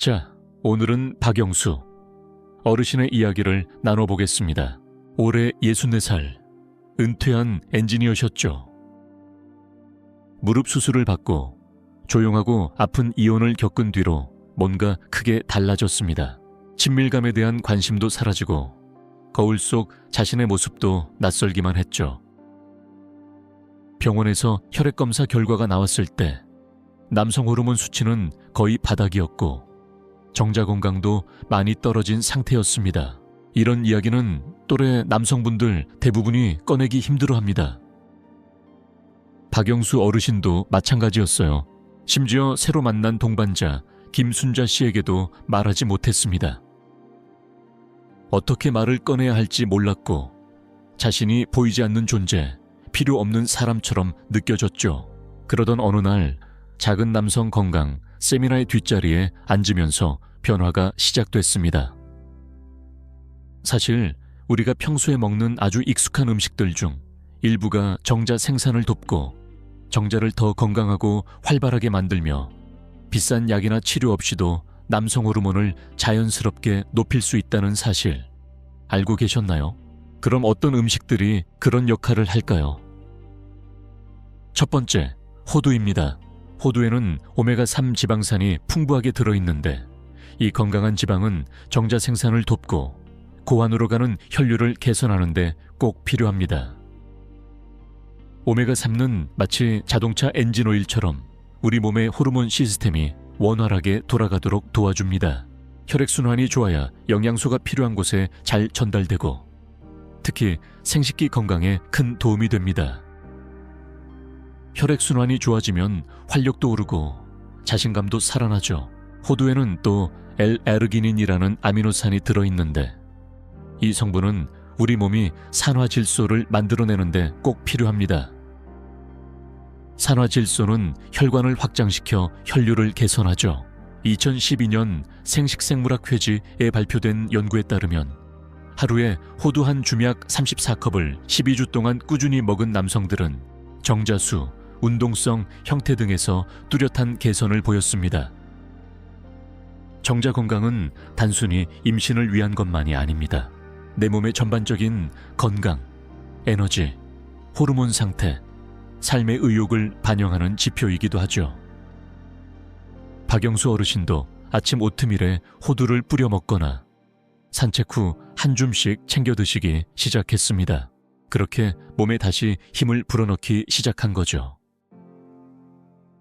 자, 오늘은 박영수. 어르신의 이야기를 나눠보겠습니다. 올해 64살, 은퇴한 엔지니어셨죠. 무릎 수술을 받고 조용하고 아픈 이혼을 겪은 뒤로 뭔가 크게 달라졌습니다. 친밀감에 대한 관심도 사라지고 거울 속 자신의 모습도 낯설기만 했죠. 병원에서 혈액 검사 결과가 나왔을 때 남성 호르몬 수치는 거의 바닥이었고 정자 건강도 많이 떨어진 상태였습니다. 이런 이야기는 또래 남성분들 대부분이 꺼내기 힘들어 합니다. 박영수 어르신도 마찬가지였어요. 심지어 새로 만난 동반자 김순자 씨에게도 말하지 못했습니다. 어떻게 말을 꺼내야 할지 몰랐고 자신이 보이지 않는 존재, 필요 없는 사람처럼 느껴졌죠. 그러던 어느 날 작은 남성 건강 세미나의 뒷자리에 앉으면서 변화가 시작됐습니다. 사실 우리가 평소에 먹는 아주 익숙한 음식들 중 일부가 정자 생산을 돕고 정자를 더 건강하고 활발하게 만들며 비싼 약이나 치료 없이도 남성 호르몬을 자연스럽게 높일 수 있다는 사실 알고 계셨나요? 그럼 어떤 음식들이 그런 역할을 할까요? 첫 번째, 호두입니다. 호두에는 오메가3 지방산이 풍부하게 들어있는데 이 건강한 지방은 정자 생산을 돕고 고환으로 가는 혈류를 개선하는데 꼭 필요합니다. 오메가3는 마치 자동차 엔진 오일처럼 우리 몸의 호르몬 시스템이 원활하게 돌아가도록 도와줍니다. 혈액순환이 좋아야 영양소가 필요한 곳에 잘 전달되고 특히 생식기 건강에 큰 도움이 됩니다. 혈액순환이 좋아지면 활력도 오르고 자신감도 살아나죠. 호두에는 또 L-에르기닌이라는 아미노산이 들어있는데 이 성분은 우리 몸이 산화질소를 만들어내는데 꼭 필요합니다. 산화질소는 혈관을 확장시켜 혈류를 개선하죠. 2012년 생식생물학 회지에 발표된 연구에 따르면 하루에 호두 한 주약 34컵을 12주 동안 꾸준히 먹은 남성들은 정자수, 운동성, 형태 등에서 뚜렷한 개선을 보였습니다. 정자 건강은 단순히 임신을 위한 것만이 아닙니다. 내 몸의 전반적인 건강, 에너지, 호르몬 상태, 삶의 의욕을 반영하는 지표이기도 하죠. 박영수 어르신도 아침 오트밀에 호두를 뿌려 먹거나 산책 후 한 줌씩 챙겨 드시기 시작했습니다. 그렇게 몸에 다시 힘을 불어넣기 시작한 거죠.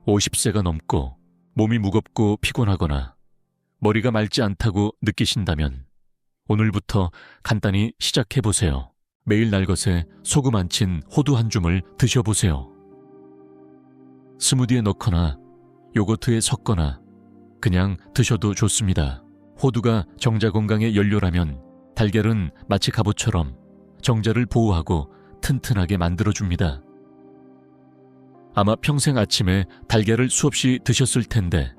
50세가 넘고 몸이 무겁고 피곤하거나 머리가 맑지 않다고 느끼신다면 오늘부터 간단히 시작해 보세요. 매일 날 것에 소금 안 친 호두 한 줌을 드셔보세요. 스무디에 넣거나 요거트에 섞거나 그냥 드셔도 좋습니다. 호두가 정자 건강의 연료라면 달걀은 마치 갑옷처럼 정자를 보호하고 튼튼하게 만들어줍니다. 아마 평생 아침에 달걀을 수없이 드셨을 텐데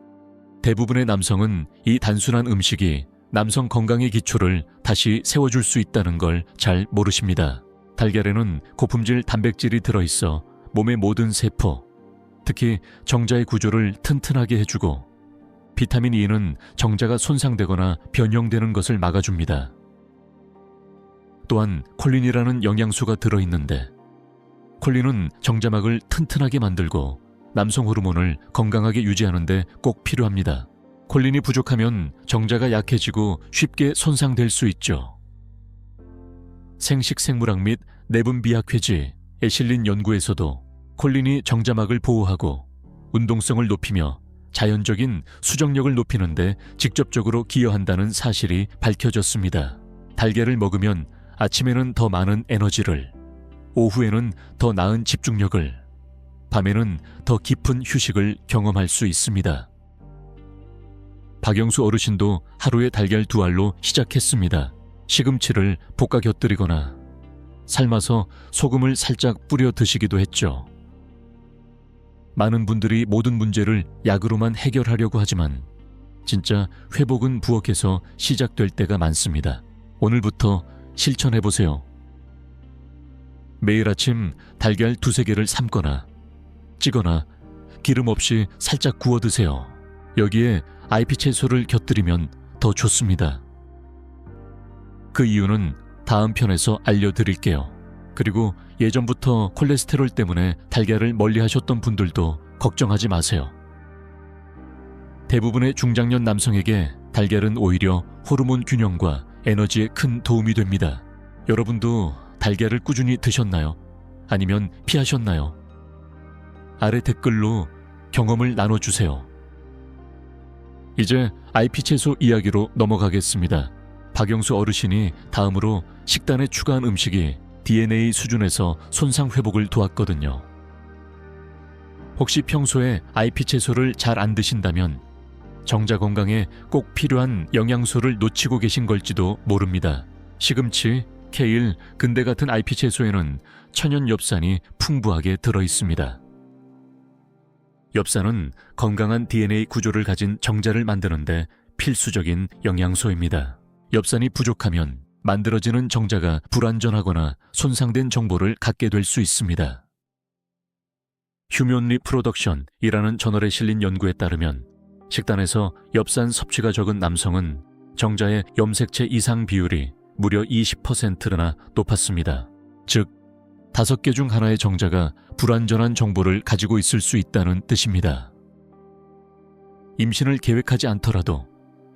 대부분의 남성은 이 단순한 음식이 남성 건강의 기초를 다시 세워줄 수 있다는 걸 잘 모르십니다. 달걀에는 고품질 단백질이 들어있어 몸의 모든 세포, 특히 정자의 구조를 튼튼하게 해주고 비타민 E는 정자가 손상되거나 변형되는 것을 막아줍니다. 또한 콜린이라는 영양소가 들어있는데 콜린은 정자막을 튼튼하게 만들고 남성 호르몬을 건강하게 유지하는데 꼭 필요합니다. 콜린이 부족하면 정자가 약해지고 쉽게 손상될 수 있죠. 생식생물학 및 내분비학 회지 에 실린 연구에서도 콜린이 정자막을 보호하고 운동성을 높이며 자연적인 수정력을 높이는데 직접적으로 기여한다는 사실이 밝혀졌습니다. 달걀을 먹으면 아침에는 더 많은 에너지를, 오후에는 더 나은 집중력을, 밤에는 더 깊은 휴식을 경험할 수 있습니다. 박영수 어르신도 하루에 달걀 두 알로 시작했습니다. 시금치를 볶아 곁들이거나 삶아서 소금을 살짝 뿌려 드시기도 했죠. 많은 분들이 모든 문제를 약으로만 해결하려고 하지만 진짜 회복은 부엌에서 시작될 때가 많습니다. 오늘부터 실천해 보세요. 매일 아침 달걀 두세 개를 삶거나 찌거나 기름 없이 살짝 구워 드세요. 여기에 IP 채소를 곁들이면 더 좋습니다. 그 이유는 다음 편에서 알려드릴게요. 그리고 예전부터 콜레스테롤 때문에 달걀을 멀리 하셨던 분들도 걱정하지 마세요. 대부분의 중장년 남성에게 달걀은 오히려 호르몬 균형과 에너지에 큰 도움이 됩니다. 여러분도 달걀을 꾸준히 드셨나요? 아니면 피하셨나요? 아래 댓글로 경험을 나눠주세요. 이제 IP 채소 이야기로 넘어가겠습니다. 박영수 어르신이 다음으로 식단에 추가한 음식이 DNA 수준에서 손상 회복을 도왔거든요. 혹시 평소에 IP 채소를 잘 안 드신다면 정자 건강에 꼭 필요한 영양소를 놓치고 계신 걸지도 모릅니다. 시금치, 케일, 근대 같은 IP 채소에는 천연 엽산이 풍부하게 들어 있습니다. 엽산은 건강한 DNA 구조를 가진 정자를 만드는데 필수적인 영양소입니다. 엽산이 부족하면 만들어지는 정자가 불완전하거나 손상된 정보를 갖게 될 수 있습니다. 휴면 리프로덕션이라는 저널에 실린 연구에 따르면 식단에서 엽산 섭취가 적은 남성은 정자의 염색체 이상 비율이 무려 20%나 높았습니다. 즉, 다섯 개 중 하나의 정자가 불완전한 정보를 가지고 있을 수 있다는 뜻입니다. 임신을 계획하지 않더라도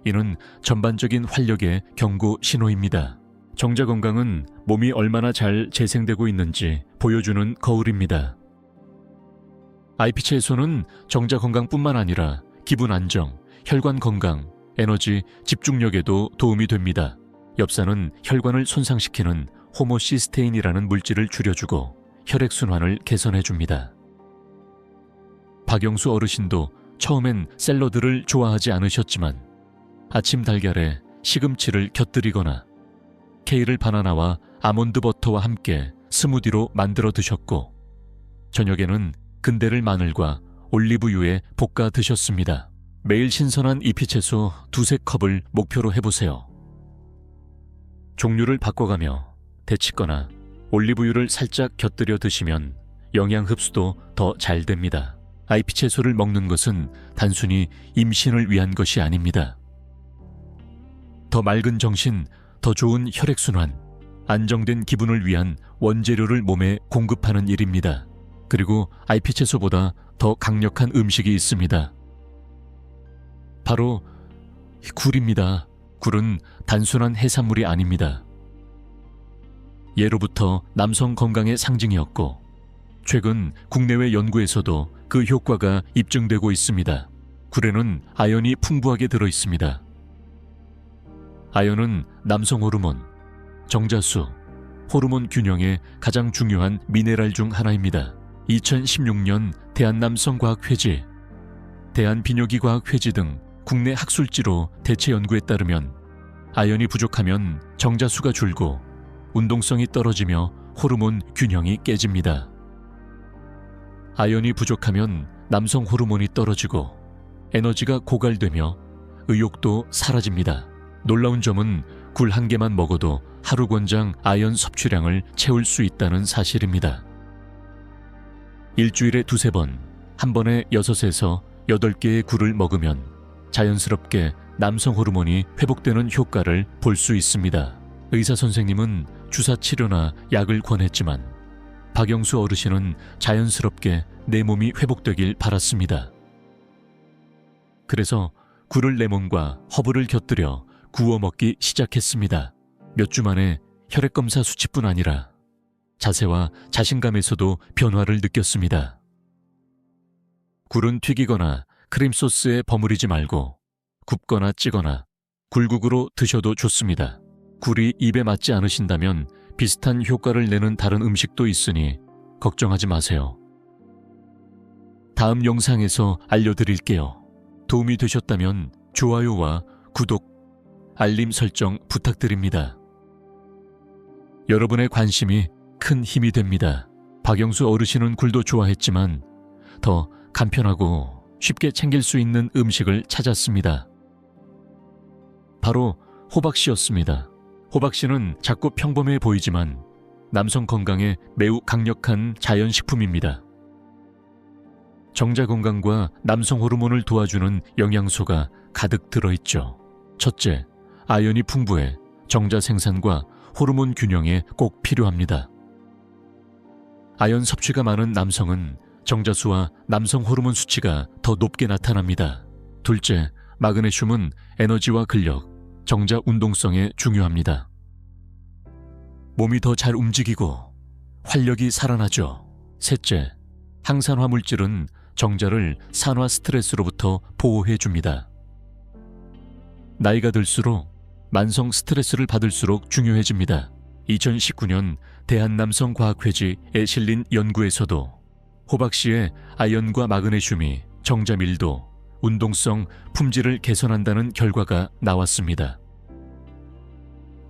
이는 전반적인 활력의 경고 신호입니다. 정자 건강은 몸이 얼마나 잘 재생되고 있는지 보여주는 거울입니다. IP채소는 정자 건강뿐만 아니라 기분 안정, 혈관 건강, 에너지, 집중력에도 도움이 됩니다. 엽산은 혈관을 손상시키는 호모시스테인이라는 물질을 줄여주고 혈액순환을 개선해줍니다. 박영수 어르신도 처음엔 샐러드를 좋아하지 않으셨지만 아침 달걀에 시금치를 곁들이거나 케일을 바나나와 아몬드 버터와 함께 스무디로 만들어 드셨고 저녁에는 근대를 마늘과 올리브유에 볶아 드셨습니다. 매일 신선한 잎이 채소 두세 컵을 목표로 해보세요. 종류를 바꿔가며 데치거나 올리브유를 살짝 곁들여 드시면 영양 흡수도 더 잘 됩니다. IP 채소를 먹는 것은 단순히 임신을 위한 것이 아닙니다. 더 맑은 정신, 더 좋은 혈액순환, 안정된 기분을 위한 원재료를 몸에 공급하는 일입니다. 그리고 IP 채소보다 더 강력한 음식이 있습니다. 바로 굴입니다. 굴은 단순한 해산물이 아닙니다. 예로부터 남성 건강의 상징이었고, 최근 국내외 연구에서도 그 효과가 입증되고 있습니다. 굴에는 아연이 풍부하게 들어 있습니다. 아연은 남성 호르몬, 정자수, 호르몬 균형의 가장 중요한 미네랄 중 하나입니다. 2016년 대한남성과학회지, 대한비뇨기과학회지 등 국내 학술지로 대체 연구에 따르면 아연이 부족하면 정자수가 줄고 운동성이 떨어지며 호르몬 균형이 깨집니다. 아연이 부족하면 남성 호르몬이 떨어지고 에너지가 고갈되며 의욕도 사라집니다. 놀라운 점은 굴 한 개만 먹어도 하루 권장 아연 섭취량을 채울 수 있다는 사실입니다. 일주일에 두세 번, 한 번에 여섯에서 여덟 개의 굴을 먹으면 자연스럽게 남성 호르몬이 회복되는 효과를 볼 수 있습니다. 의사 선생님은 주사 치료나 약을 권했지만 박영수 어르신은 자연스럽게 내 몸이 회복되길 바랐습니다. 그래서 굴을 레몬과 허브를 곁들여 구워 먹기 시작했습니다. 몇 주 만에 혈액검사 수치뿐 아니라 자세와 자신감에서도 변화를 느꼈습니다. 굴은 튀기거나 크림 소스에 버무리지 말고 굽거나 찌거나 굴국으로 드셔도 좋습니다. 굴이 입에 맞지 않으신다면 비슷한 효과를 내는 다른 음식도 있으니 걱정하지 마세요. 다음 영상에서 알려드릴게요. 도움이 되셨다면 좋아요와 구독, 알림 설정 부탁드립니다. 여러분의 관심이 큰 힘이 됩니다. 박영수 어르신은 굴도 좋아했지만 더 간편하고 쉽게 챙길 수 있는 음식을 찾았습니다. 바로 호박씨였습니다. 호박씨는 작고 평범해 보이지만 남성 건강에 매우 강력한 자연식품입니다. 정자 건강과 남성 호르몬을 도와주는 영양소가 가득 들어있죠. 첫째, 아연이 풍부해 정자 생산과 호르몬 균형에 꼭 필요합니다. 아연 섭취가 많은 남성은 정자수와 남성 호르몬 수치가 더 높게 나타납니다. 둘째, 마그네슘은 에너지와 근력, 정자 운동성에 중요합니다. 몸이 더 잘 움직이고 활력이 살아나죠. 셋째, 항산화 물질은 정자를 산화 스트레스로부터 보호해 줍니다. 나이가 들수록 만성 스트레스를 받을수록 중요해집니다. 2019년 대한남성과학회지에 실린 연구에서도 호박씨의 아연과 마그네슘이 정자 밀도, 운동성, 품질을 개선한다는 결과가 나왔습니다.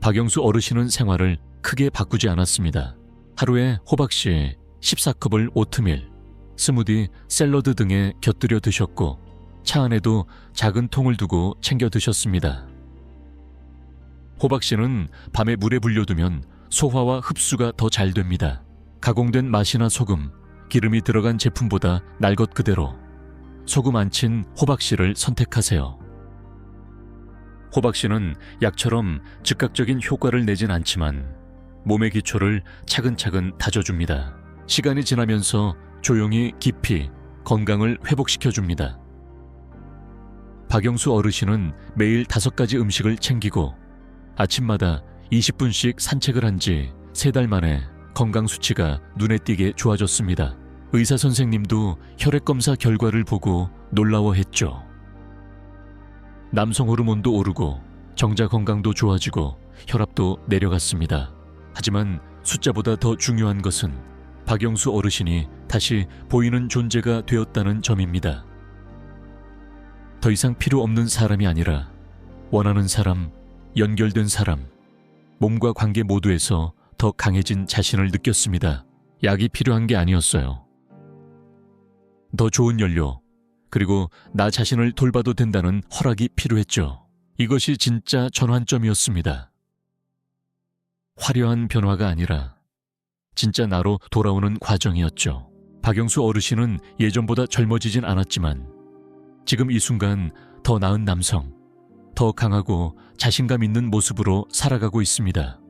박영수 어르신은 생활을 크게 바꾸지 않았습니다. 하루에 호박씨 14컵을 오트밀, 스무디, 샐러드 등에 곁들여 드셨고 차 안에도 작은 통을 두고 챙겨 드셨습니다. 호박씨는 밤에 물에 불려두면 소화와 흡수가 더 잘 됩니다. 가공된 맛이나 소금, 기름이 들어간 제품보다 날 것 그대로 소금 안 친 호박씨를 선택하세요. 호박씨는 약처럼 즉각적인 효과를 내진 않지만 몸의 기초를 차근차근 다져줍니다. 시간이 지나면서 조용히 깊이 건강을 회복시켜줍니다. 박영수 어르신은 매일 다섯 가지 음식을 챙기고 아침마다 20분씩 산책을 한 지 세 달 만에 건강 수치가 눈에 띄게 좋아졌습니다. 의사 선생님도 혈액 검사 결과를 보고 놀라워했죠. 남성 호르몬도 오르고 정자 건강도 좋아지고 혈압도 내려갔습니다. 하지만 숫자보다 더 중요한 것은 박영수 어르신이 다시 보이는 존재가 되었다는 점입니다. 더 이상 필요 없는 사람이 아니라 원하는 사람, 연결된 사람, 몸과 관계 모두에서 더 강해진 자신을 느꼈습니다. 약이 필요한 게 아니었어요. 더 좋은 연료, 그리고 나 자신을 돌봐도 된다는 허락이 필요했죠. 이것이 진짜 전환점이었습니다. 화려한 변화가 아니라 진짜 나로 돌아오는 과정이었죠. 박영수 어르신은 예전보다 젊어지진 않았지만 지금 이 순간 더 나은 남성, 더 강하고 자신감 있는 모습으로 살아가고 있습니다.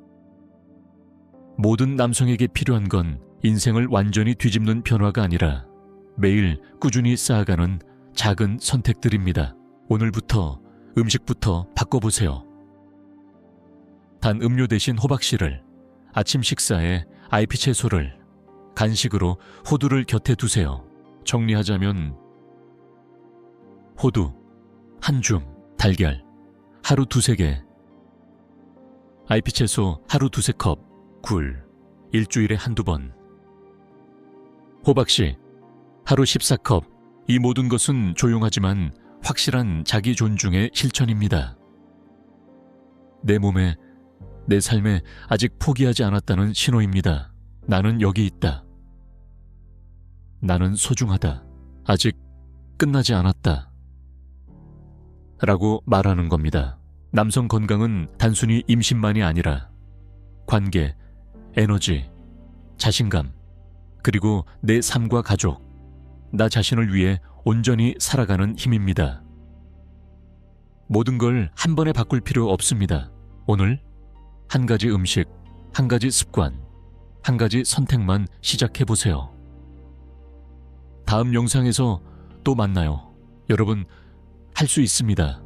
모든 남성에게 필요한 건 인생을 완전히 뒤집는 변화가 아니라 매일 꾸준히 쌓아가는 작은 선택들입니다. 오늘부터 음식부터 바꿔보세요. 단 음료 대신 호박씨를, 아침 식사에 아이피 채소를, 간식으로 호두를 곁에 두세요. 정리하자면 호두, 한 줌, 달걀, 하루 두세 개, 아이피 채소 하루 두세 컵, 굴, 일주일에 한두 번, 호박씨, 하루 14컵, 이 모든 것은 조용하지만 확실한 자기 존중의 실천입니다. 내 몸에, 내 삶에 아직 포기하지 않았다는 신호입니다. 나는 여기 있다. 나는 소중하다. 아직 끝나지 않았다. 라고 말하는 겁니다. 남성 건강은 단순히 임신만이 아니라 관계, 에너지, 자신감, 그리고 내 삶과 가족, 나 자신을 위해 온전히 살아가는 힘입니다. 모든 걸 한 번에 바꿀 필요 없습니다. 오늘 한 가지 음식, 한 가지 습관, 한 가지 선택만 시작해 보세요. 다음 영상에서 또 만나요. 여러분, 할 수 있습니다.